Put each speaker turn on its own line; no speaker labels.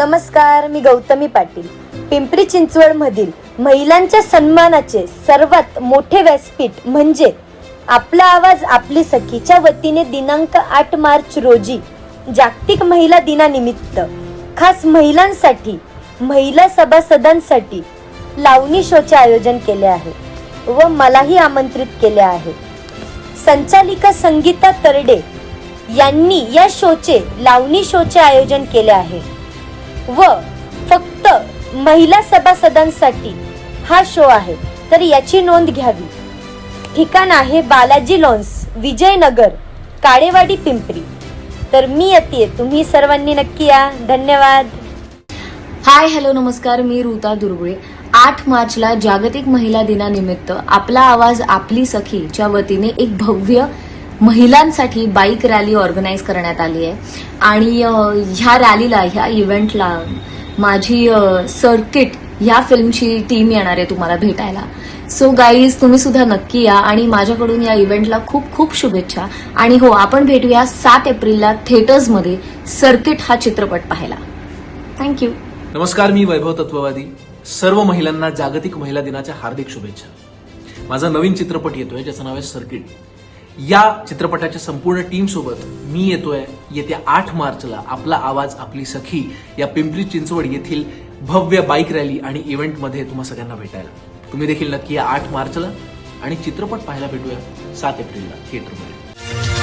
नमस्कार मी गौतमी पाटील. पिंपरी चिंचवड मधील महिलांच्या सन्मानाचे सर्वात मोठे व्यासपीठ म्हणजे आपला आवाज आपली सखीच्या वतीने दिनांक आठ मार्च रोजी जागतिक महिला दिनानिमित्त खास महिलांसाठी महिला सभासदांसाठी लावणी शोचे आयोजन केले आहे व मलाही आमंत्रित केले आहे. संचालिका संगीता तरडे यांनी या शोचे लावणी शोचे आयोजन केले आहे. व फक्त महिला सभासदांसाठी हा शो आहे. तर याची नोंद घ्यावी. ठिकाण आहे बालाजी लॉन्स विजयनगर काळेवाडी पिंपरी. तर मी येते तुम्ही सर्वांनी नक्की या. धन्यवाद.
हाय हॅलो नमस्कार. मी ऋता दुर्गुळे. आठ मार्चला जागतिक महिला दिनानिमित्त आपला आवाज आपली सखी च्या वतीने एक भव्य महिलांसाठी बाईक रॅली ऑर्गनाईज करण्यात आली आहे. आणि ह्या रॅलीला ह्या इव्हेंटला माझी सर्किट ह्या फिल्मची टीम येणार आहे तुम्हाला भेटायला. सो गाईज तुम्ही सुद्धा नक्की या आणि माझ्याकडून या इव्हेंटला खूप खूप शुभेच्छा. आणि हो आपण भेटूया सात एप्रिलला थिएटर्समध्ये सर्किट हा चित्रपट पाहायला. थँक्यू
नमस्कार मी वैभव तत्ववादी. सर्व महिलांना जागतिक महिला दिनाच्या हार्दिक शुभेच्छा. माझा नवीन चित्रपट येतोय ज्याचं नाव आहे सर्किट. या चित्रपटाच्या संपूर्ण टीम सोबत मी येतोय. येत्या आठ मार्चला आपला आवाज आपली सखी या पिंपरी चिंचवड येथील भव्य बाईक रॅली आणि इव्हेंटमध्ये तुम्हा सगळ्यांना भेटायला. तुम्ही देखील नक्की या आठ मार्चला आणि चित्रपट पाहायला भेटूया सात एप्रिलला थिएटरमध्ये